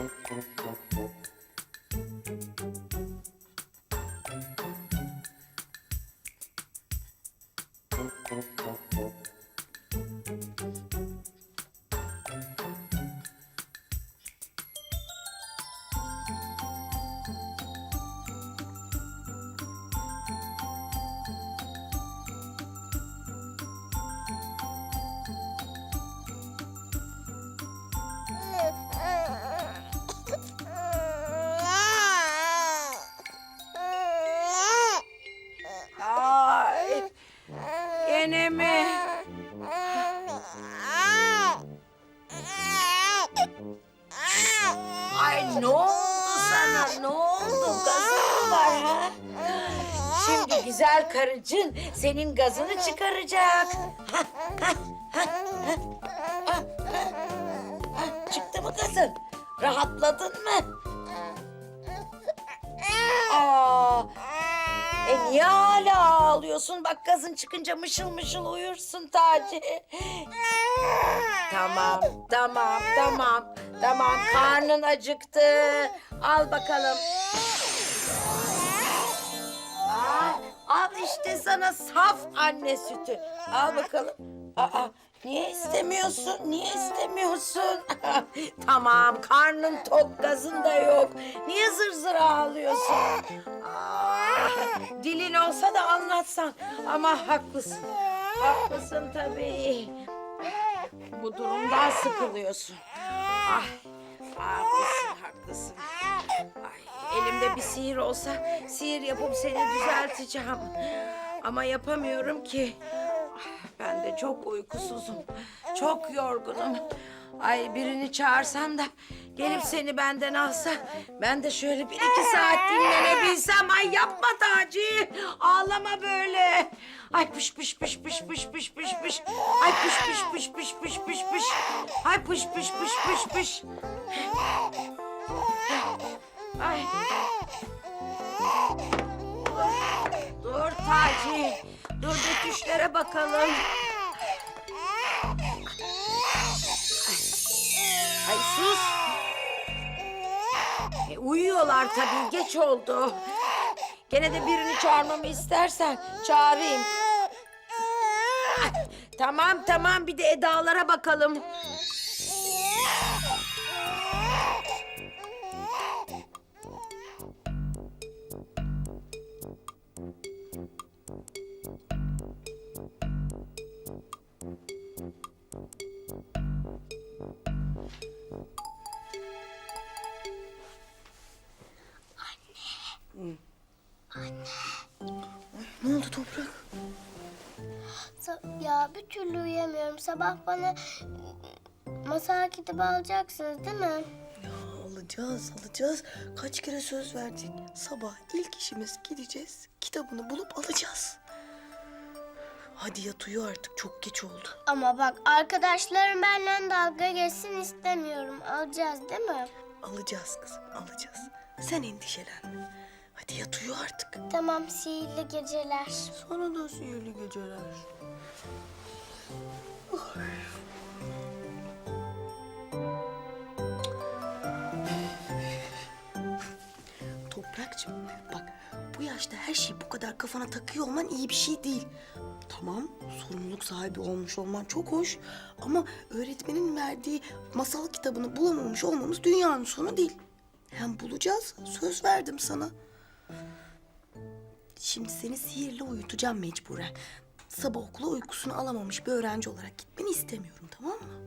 Thank you. Gene mi? Ay ne oldu sana? Ne oldu? Gazın var ha? Şimdi güzel karıcın senin gazını çıkaracak. Ha, ha, ha, ha. Ha, ha, ha. Çıktı mı gazın? Rahatladın mı? Aa, e niye hala ağlıyorsun? Bak gazın çıkınca mışıl mışıl uyursun Taci. Tamam, tamam, tamam. Tamam, karnın acıktı. Al bakalım. Aa, al işte sana saf anne sütü. Al bakalım. Aa, niye istemiyorsun? Niye istemiyorsun? tamam, karnın tok, gazın da yok. Niye zır zır ağlıyorsun? Aa, dilin olsa da anlatsan. Ama haklısın. Haklısın tabii. Bu durumdan sıkılıyorsun. Ah, haklısın, haklısın. Ay, elimde bir sihir olsa sihir yapıp seni düzelteceğim. Ama yapamıyorum ki. Ah, Ben de çok uykusuzum. Çok yorgunum. Ay birini çağırsam da gelip seni benden alsa ben de şöyle bir iki saat dinlenebilsem. Ay yapma Taci. Ağlama böyle. Ay pış pış pış pış pış pış pış pış. Ay pış pış pış pış pış pış pış. Ay pış pış pış pış pış. Ay. Dur Taci. Dur betüşlere bakalım. Ay sus. E, uyuyorlar tabii geç oldu. Gene de birini çağırmamı istersen çağırayım. Ay, Tamam tamam bir de Eda'lara bakalım. Ya bir türlü uyuyamıyorum. Sabah bana masal kitabı alacaksınız değil mi? Ya alacağız, alacağız. Kaç kere söz verdik. Sabah ilk işimiz gideceğiz, kitabını bulup alacağız. Hadi yat uyu artık, çok geç oldu. Ama bak arkadaşlarım benimle dalga geçsin istemiyorum. Alacağız değil mi? Alacağız kızım, alacağız. Sen endişelenme. Hadi yat uyu artık. Tamam sihirli geceler. Sana da sihirli geceler. Toprakçım bak bu yaşta her şeyi bu kadar kafana takıyor olman iyi bir şey değil. Tamam sorumluluk sahibi olmuş olman çok hoş ama öğretmenin verdiği masal kitabını bulamamış olmamız dünyanın sonu değil. Hem bulacağız söz verdim sana. Şimdi seni sihirle uyutacağım mecburen. Sabah okula uykusunu alamamış bir öğrenci olarak gitmeni istemiyorum tamam mı?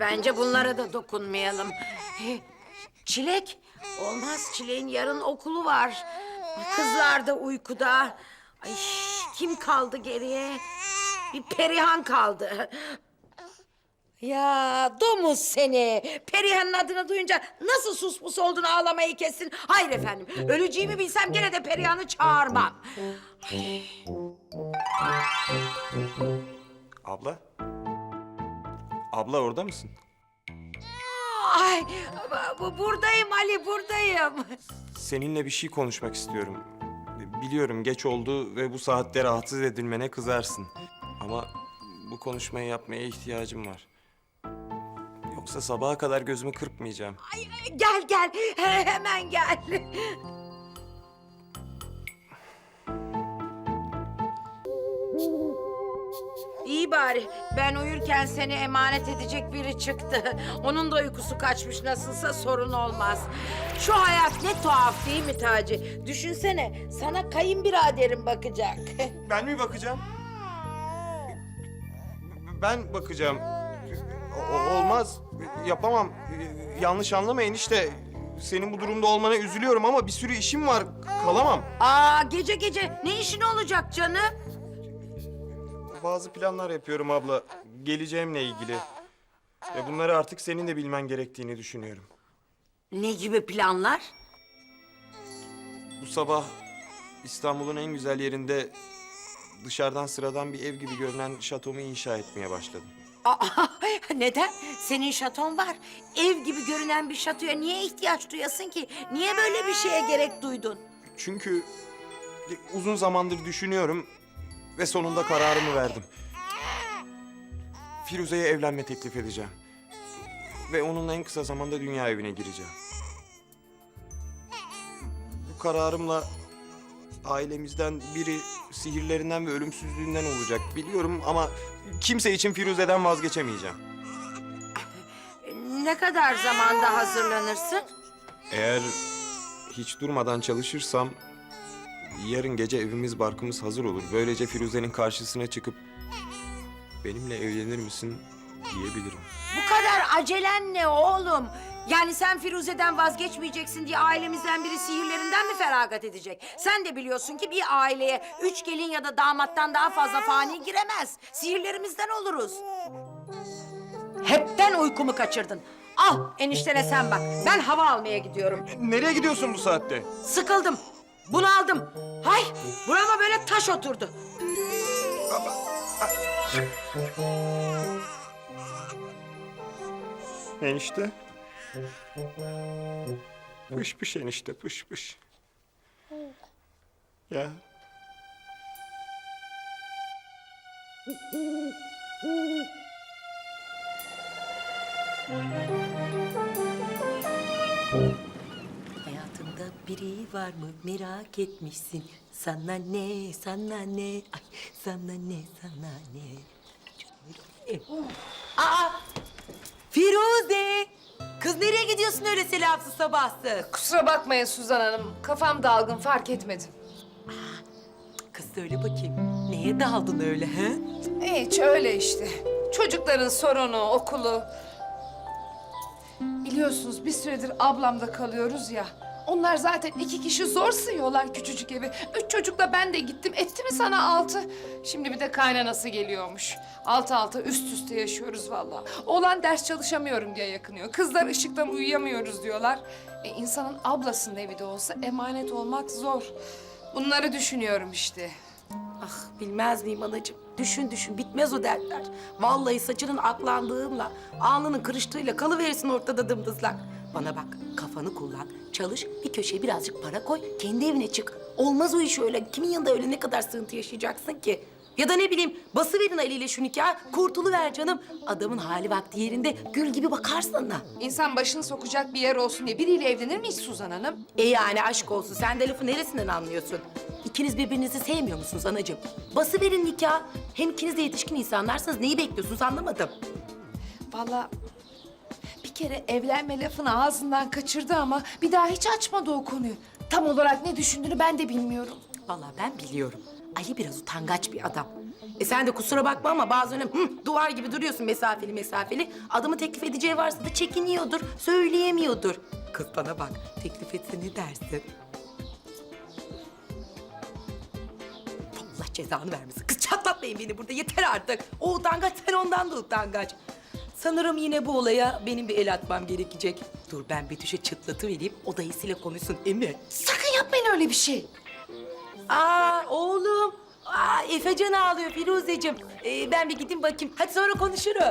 Bence bunlara da dokunmayalım. Çilek, olmaz Çilek'in yarın okulu var. Kızlar da uykuda. Ay, kim kaldı geriye? Bir Perihan kaldı. Ya domuz seni. Perihan'ın adını duyunca nasıl suspus olduğunu ağlamayı kessin. Hayır efendim. Öleceğimi bilsem gene de Perihan'ı çağırmam. Abla? Abla orada mısın? Ay Ay bu- buradayım Ali buradayım. Seninle bir şey konuşmak istiyorum. Biliyorum geç oldu ve bu saatte rahatsız edilmene kızarsın. Ama bu konuşmayı yapmaya ihtiyacım var. Yoksa sabaha kadar gözümü kırpmayacağım. Gel gel he- hemen gel. İyi bari. Ben uyurken seni emanet edecek biri çıktı. Onun da uykusu kaçmış nasılsa sorun olmaz. Şu hayat ne tuhaf değil mi Taci? Düşünsene sana kayınbiraderin bakacak. Ben mi bakacağım? Ben bakacağım. O- olmaz. Yapamam. Yanlış anlamayın işte. Senin bu durumda olmana üzülüyorum ama bir sürü işim var. Kalamam. Aa gece gece ne işin olacak canım? Bazı planlar yapıyorum abla. Geleceğimle ilgili. Ve bunları artık senin de bilmen gerektiğini düşünüyorum. Ne gibi planlar? Bu sabah İstanbul'un en güzel yerinde dışarıdan sıradan bir ev gibi görünen şatomu inşa etmeye başladım. Aa, neden? Senin şaton var. Ev gibi görünen bir şatoya niye ihtiyaç duyasın ki? Niye böyle bir şeye gerek duydun? Çünkü uzun zamandır düşünüyorum ve sonunda kararımı verdim. Firuze'ye evlenme teklif edeceğim. Ve onunla en kısa zamanda dünya evine gireceğim. Bu kararımla ailemizden biri sihirlerinden ve ölümsüzlüğünden olacak biliyorum ama kimse için Firuze'den vazgeçemeyeceğim. Ne kadar zamanda hazırlanırsın? Eğer hiç durmadan çalışırsam yarın gece evimiz barkımız hazır olur. Böylece Firuze'nin karşısına çıkıp benimle evlenir misin diyebilirim. Bu kadar acelen ne oğlum? Yani sen Firuze'den vazgeçmeyeceksin diye ailemizden biri sihirlerinden mi feragat edecek? Sen de biliyorsun ki bir aileye üç gelin ya da damattan daha fazla fani giremez. Sihirlerimizden oluruz. Hepten uykumu kaçırdın. Al eniştene sen bak. Ben hava almaya gidiyorum. Nereye gidiyorsun bu saatte? Sıkıldım. Bunu aldım. Hay burama böyle taş oturdu. Enişte. Pış pış enişte pış pış. Ya. Hayatında biri var mı merak etmişsin. Sana ne, sana ne, ay sana ne, sana ne. Aa, Firuze! Kız nereye gidiyorsun öyle selamsız sabahsız? Kusura bakmayın Suzan Hanım. Kafam dalgın fark etmedim. Kız söyle bakayım, neye daldın öyle he? Hiç öyle işte. Çocukların sorunu, okulu. Biliyorsunuz bir süredir ablamda kalıyoruz ya. Onlar zaten iki kişi zor sığıyorlar küçücük evi. Üç çocukla ben de gittim. Etti mi sana altı? Şimdi bir de kaynanası geliyormuş. Altı altı üst üste yaşıyoruz vallahi. Oğlan ders çalışamıyorum diye yakınıyor. Kızlar ışıktan uyuyamıyoruz diyorlar. E, insanın ablasının evi de olsa emanet olmak zor. Bunları düşünüyorum işte. Ah bilmez miyim anacığım? Düşün düşün bitmez o dertler. Vallahi saçının aklandığımla, alnının kırıştığıyla kalıverirsin ortada dımdızlak. Bana bak kafanı kullan, çalış, bir köşeye birazcık para koy, kendi evine çık. Olmaz o iş öyle. Kimin yanında öyle ne kadar sıkıntı yaşayacaksın ki? Ya da ne bileyim basıverin Ali ile şu nikah, kurtuluver canım. Adamın hali vakti yerinde gül gibi bakarsın da. İnsan başını sokacak bir yer olsun diye biriyle evlenir mi hiç Suzan Hanım? E yani aşk olsun. Sen de lafı neresinden anlıyorsun? İkiniz birbirinizi sevmiyor musunuz anacığım? Basıverin nikah. Hem ikiniz de yetişkin insanlarsınız. Neyi bekliyorsunuz anlamadım. Vallahi kere evlenme lafını ağzından kaçırdı ama bir daha hiç açmadı o konuyu. Tam olarak ne düşündüğünü ben de bilmiyorum. Vallahi ben biliyorum. Ali biraz utangaç bir adam. E sen de kusura bakma ama bazen hı, duvar gibi duruyorsun mesafeli mesafeli. Adamı teklif edeceği varsa da çekiniyordur, söyleyemiyordur. Kız bana bak, teklif etse ne dersin? Allah cezanı vermesin. Kız çatlatmayın beni burada yeter artık. O utangaç sen ondan da utangaç. Sanırım yine bu olaya benim bir el atmam gerekecek. Dur ben Betüş'e çıtlatıvereyim, o dayısıyla konuşsun Emi. Sakın yapmayın öyle bir şey. Aa oğlum. Aa Efecan ağlıyor Firuzeciğim. Ee, ben bir gideyim bakayım. Hadi sonra konuşuruz.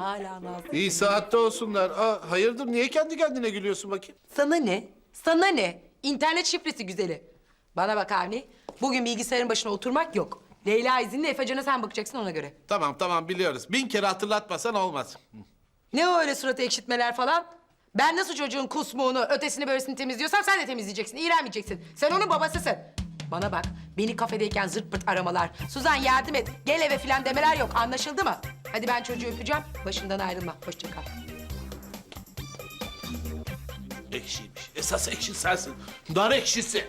Hala nazlı. İyi saatte olsunlar. Aa, hayırdır niye kendi kendine gülüyorsun bakayım? Sana ne? Sana ne? İnternet şifresi güzeli. Bana bak Avni. Bugün bilgisayarın başına oturmak yok. Leyla izinli Efecan'a sen bakacaksın ona göre. Tamam tamam biliyoruz. Bin kere hatırlatmasan olmaz. Ne o öyle suratı ekşitmeler falan? Ben nasıl çocuğun kusmuğunu, ötesini böylesini temizliyorsam sen de temizleyeceksin, iğrenmeyeceksin. Sen onun babasısın. Bana bak, beni kafedeyken zırt pırt aramalar, Suzan yardım et, gel eve falan demeler yok, anlaşıldı mı? Hadi ben çocuğu öpeceğim, başından ayrılma, hoşça kal. Ekşiymiş. Esas ekşi sensin. Nar ekşisi.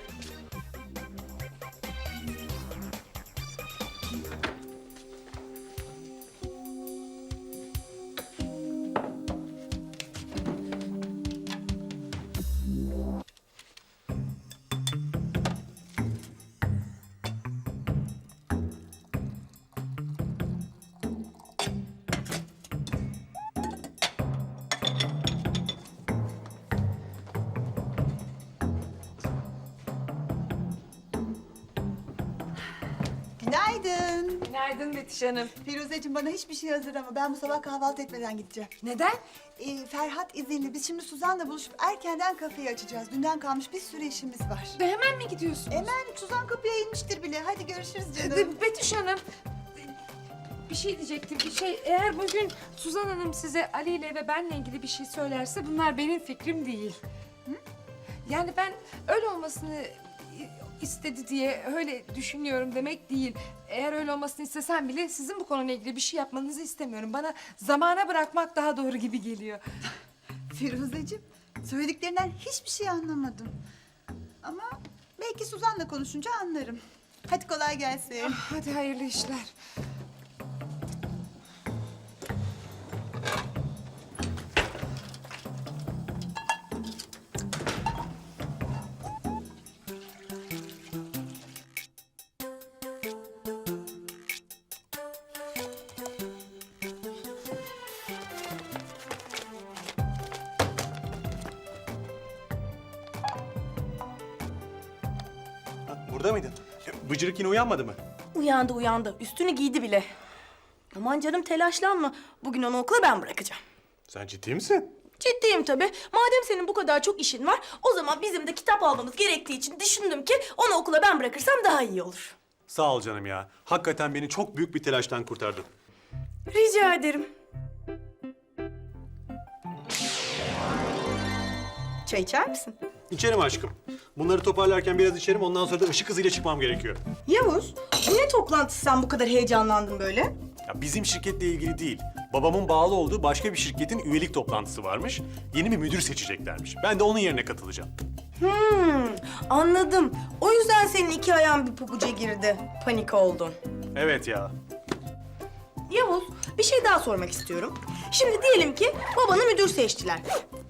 Günaydın. Betiş Hanım. Firuzeciğim bana hiçbir şey hazırlama. Ben bu sabah kahvaltı etmeden gideceğim. Neden? Ee, Ferhat izinli. Biz şimdi Suzan'la buluşup erkenden kafeyi açacağız. Dünden kalmış bir sürü işimiz var. Hemen mi gidiyorsun? Hemen Suzan kapıya inmiştir bile. Hadi görüşürüz canım. Ee, Betüş Hanım. Bir şey diyecektim. Bir şey eğer bugün Suzan Hanım size Ali ile ve benle ilgili bir şey söylerse bunlar benim fikrim değil. Hı? Yani ben öyle olmasını istedi diye öyle düşünüyorum demek değil. Eğer öyle olmasını istesem bile sizin bu konuyla ilgili bir şey yapmanızı istemiyorum. Bana zamana bırakmak daha doğru gibi geliyor. Firuzeciğim söylediklerinden hiçbir şey anlamadım. Ama belki Suzan'la konuşunca anlarım. Hadi kolay gelsin. Hadi hayırlı işler. Yine uyanmadı mı? Uyandı uyandı. Üstünü giydi bile. Aman canım telaşlanma. Bugün onu okula ben bırakacağım. Sen ciddi misin? Ciddiyim tabii. Madem senin bu kadar çok işin var, o zaman bizim de kitap almamız gerektiği için düşündüm ki onu okula ben bırakırsam daha iyi olur. Sağ ol canım ya. Hakikaten beni çok büyük bir telaştan kurtardın. Rica ederim. Çay içer misin? İçerim aşkım. Bunları toparlarken biraz içerim ondan sonra da ışık hızıyla çıkmam gerekiyor. Yavuz, bu ne toplantısı sen bu kadar heyecanlandın böyle? Ya bizim şirketle ilgili değil. Babamın bağlı olduğu başka bir şirketin üyelik toplantısı varmış. Yeni bir müdür seçeceklermiş. Ben de onun yerine katılacağım. Hmm, anladım. O yüzden senin iki ayağın bir pabuca girdi. Panik oldun. Evet ya. Yavuz, bir şey daha sormak istiyorum. Şimdi diyelim ki babanı müdür seçtiler.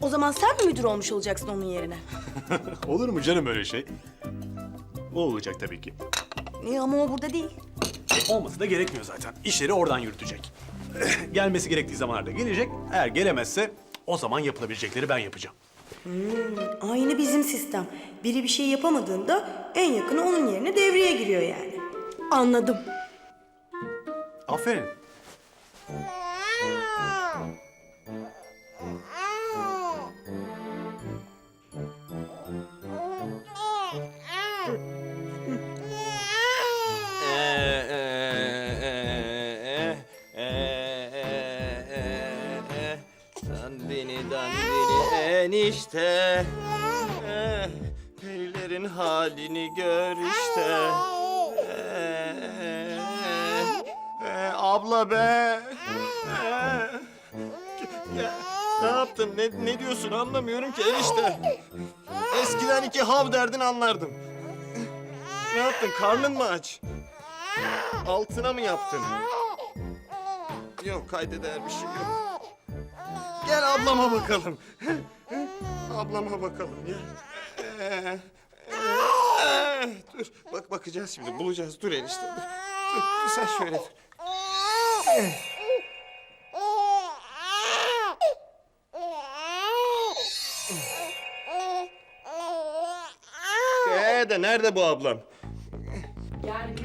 O zaman sen mi müdür olmuş olacaksın onun yerine? Olur mu canım öyle şey? O olacak tabii ki. Niye ama o burada değil. E, olması da gerekmiyor zaten. İşleri oradan yürütecek. Gelmesi gerektiği zamanlarda gelecek. Eğer gelemezse o zaman yapılabilecekleri ben yapacağım. Aynı bizim sistem. Biri bir şey yapamadığında en yakını onun yerine devreye giriyor yani. Anladım. Aferin. Dandini dandini enişte. Eh, Perilerin halini gör işte. Eh, eh, Abla be yaptın? Ne, ne diyorsun? Anlamıyorum ki enişte. Eskiden iki hav derdin anlardım. Ne yaptın? Karnın mı aç? Altına mı yaptın? Yok kaydeder bir şey yok. Gel ablama bakalım. ablama bakalım ya. Dur bak bakacağız şimdi bulacağız dur enişte dur. Dur, dur sen şöyle dur. De nerede bu ablam? Yani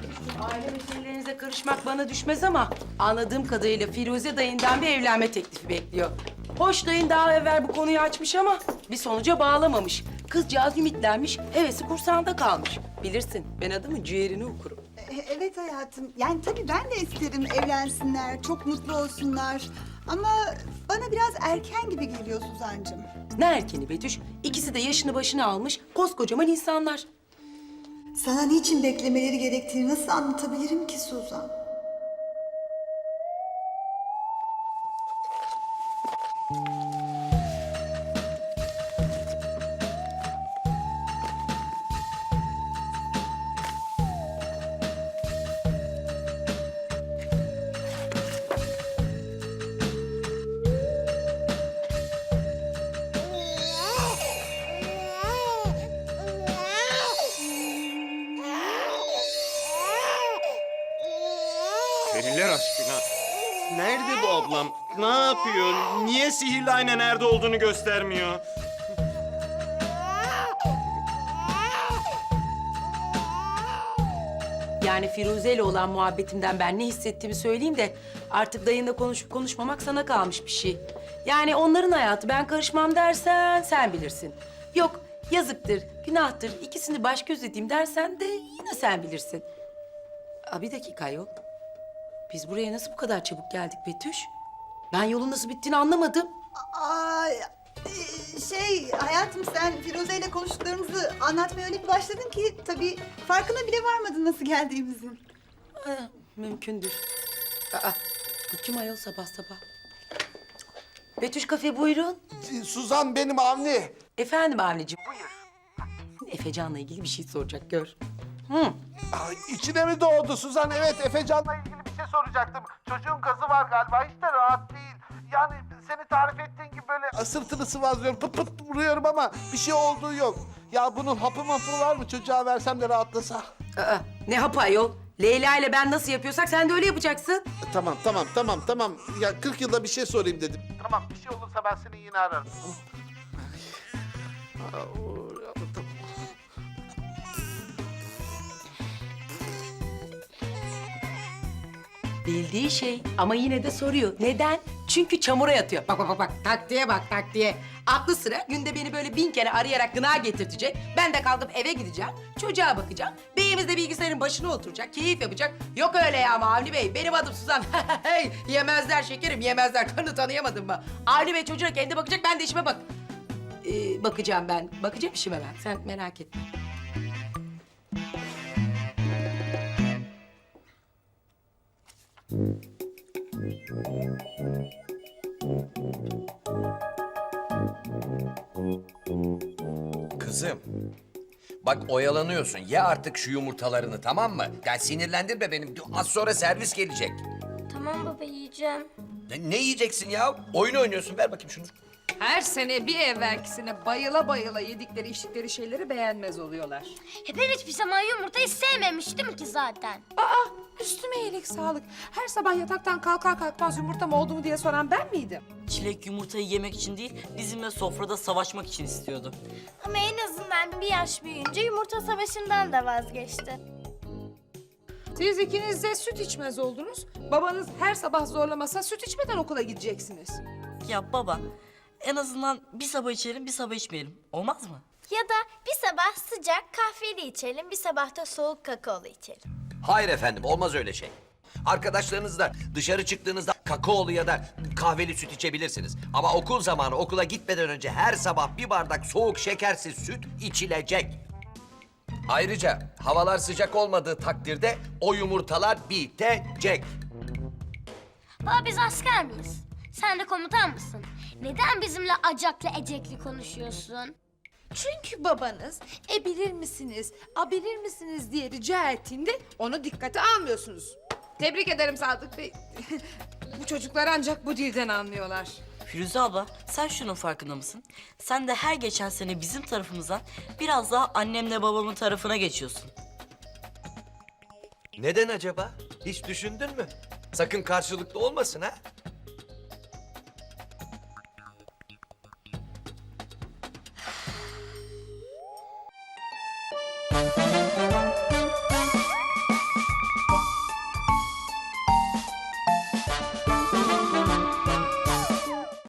Aile meselelerinize karışmak bana düşmez ama anladığım kadarıyla Firuze dayından bir evlenme teklifi bekliyor. Hoş dayın daha evvel bu konuyu açmış ama bir sonuca bağlamamış. Kızcağız ümitlenmiş, hevesi kursağında kalmış. Bilirsin ben adamın ciğerini okurum. E, Evet hayatım. Yani tabii ben de isterim evlensinler, çok mutlu olsunlar. Ama bana biraz erken gibi geliyor Suzancığım. Ne erkeni Betüş, ikisi de yaşını başını almış koskocaman insanlar. Sana niçin beklemeleri gerektiğini nasıl anlatabilirim ki Suzan? Nerede bu ablam? Ne yapıyor? Niye sihirli ayna nerede olduğunu göstermiyor? Yani Firuze ile olan muhabbetimden ben ne hissettiğimi söyleyeyim de artık dayınla konuşup konuşmamak sana kalmış bir şey. Yani onların hayatı ben karışmam dersen sen bilirsin. Yok yazıktır, günahtır, ikisini baş göz edeyim dersen de yine sen bilirsin. Aa, bir dakika yol. Biz buraya nasıl bu kadar çabuk geldik Betüş? Ben yolun nasıl bittiğini anlamadım. Aa, e, şey hayatım sen Firuze ile konuştuklarımızı anlatmaya öyle bir başladın ki tabii farkına bile varmadın nasıl geldiğimizin. Ha, mümkündür. Aa, bu kim ayol sabah sabah? Betüş kafe buyurun. Suzan benim Avni. Efendim Avni'cim. Buyur. Efecan'la ilgili bir şey soracak gör. Hı. Ay, içine mi doğdu Suzan? Evet Efecan'la ilgili soracaktım. Çocuğun gazı var galiba hiç de rahat değil. Yani seni tarif ettiğin gibi böyle sırtını sıvazlıyorum, pıt pıt vuruyorum ama bir şey olduğu yok. Ya bunun hapı mapı var mı çocuğa versem de rahatlasa? Aa, ne hapı ayol? Leyla ile ben nasıl yapıyorsak sen de öyle yapacaksın. Tamam tamam tamam tamam. Ya 40 yılda bir şey sorayım dedim. Tamam bir şey olursa ben seni yine ararım. Bildiği şey ama yine de soruyor. Neden? Çünkü çamura yatıyor. Bak bak bak bak taktiğe bak taktiğe. Aklı sıra günde beni böyle bin kere arayarak gına getirtecek. Ben de kalkıp eve gideceğim. Çocuğa bakacağım. Beyimiz de bilgisayarın başına oturacak. Keyif yapacak. Yok öyle ya Avni Bey. Benim adım Suzan. Yemezler şekerim yemezler. Kanı tanıyamadın mı? Avni Bey çocuğuna kendi bakacak. Ben de işime bak. Ee, bakacağım ben. Bakacağım işime ben. Sen merak etme. Kızım. Bak oyalanıyorsun. Ye artık şu yumurtalarını tamam mı? Yani sinirlendirme benim. Az sonra servis gelecek. Tamam baba yiyeceğim. Ne, ne yiyeceksin ya? Oyun oynuyorsun. Ver bakayım şunu. Her sene bir evvelkisine bayıla bayıla yedikleri içtikleri şeyleri beğenmez oluyorlar. Hep ben hiçbir zaman yumurtayı sevmemiştim ki zaten. Aa üstüme iyilik sağlık. Her sabah yataktan kalkar kalkmaz yumurtam oldu mu diye soran ben miydim? Çilek yumurtayı yemek için değil, bizimle sofrada savaşmak için istiyordu. Ama en azından bir yaş büyüyünce yumurta savaşından da vazgeçti. Siz ikiniz de süt içmez oldunuz. Babanız her sabah zorlamasa süt içmeden okula gideceksiniz. Ya baba, en azından bir sabah içelim, bir sabah içmeyelim. Olmaz mı? Ya da bir sabah sıcak kahveli içelim, bir sabah da soğuk kakaolu içelim. Hayır efendim olmaz öyle şey. Arkadaşlarınızla dışarı çıktığınızda kakaolu ya da kahveli süt içebilirsiniz. Ama okul zamanı okula gitmeden önce her sabah bir bardak soğuk şekersiz süt içilecek. Ayrıca havalar sıcak olmadığı takdirde o yumurtalar bitecek. Baba biz asker miyiz? Sen de komutan mısın? Neden bizimle acaklı ecekli konuşuyorsun? Çünkü babanız e bilir misiniz, a bilir misiniz diye rica ettiğinde onu dikkate almıyorsunuz. Tebrik ederim Sadık Bey. bu çocuklar ancak bu dilden anlıyorlar. Firuze abla, sen şunun farkında mısın? Sen de her geçen sene bizim tarafımızdan biraz daha annemle babamın tarafına geçiyorsun. Neden acaba? Hiç düşündün mü? Sakın karşılıklı olmasın ha?